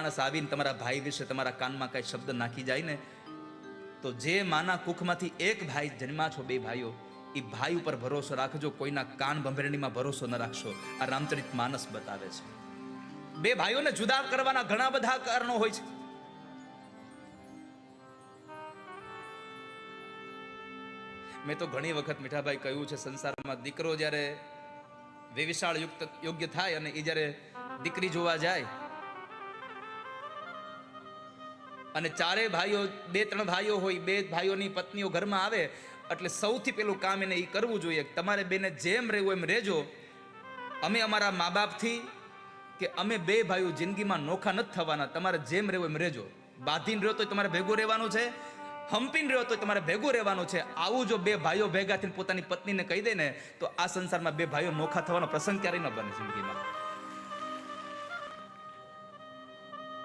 માણસ આવીને તમારા ભાઈ વિશે તમારા કાનમાં કઈ શબ્દ નાખી જાય ને, તો જે માના કુખમાંથી એક ભાઈ જન્મા છો બે ભાઈઓ, એ ભાઈ ઉપર ભરોસો રાખજો, કોઈના કાન ભંભરણીમાં ભરોસો ન રાખશો. આ રામચરિત માનસ બતાવે છે. બે ભાઈઓને જુદા કરવાના ઘણા બધા કારણો હોય છે. મેં તો ઘણી વખત મીઠાભાઈ કહ્યું છે, સંસારમાં દીકરો જ્યારે વિશાળ યુક્ત યોગ્ય થાય અને એ જ્યારે દીકરી જોવા જાય અને ચારે ભાઈઓ, બે ત્રણ ભાઈઓ હોય, બે ભાઈઓની પત્નીઓ ઘરમાં આવે, એટલે સૌથી પેલું કામ એને એ કરવું જોઈએ તમારે બેને જેમ રહેવું એમ રહેજો. અમે અમારા મા બાપથી કે અમે બે ભાઈઓ જિંદગીમાં નોખા નથી થવાના, તમારે જેમ રહેવું એમ રહેજો. બાંધીને રહ્યો તો તમારે ભેગું રહેવાનું છે, હંપીને રહ્યો તો તમારે ભેગું રહેવાનું છે. આવું જો બે ભાઈઓ ભેગા થઈને પોતાની પત્નીને કહી દે ને, તો આ સંસારમાં બે ભાઈઓ નોખા થવાનો પ્રસંગ ક્યારેય ન બને જિંદગીમાં.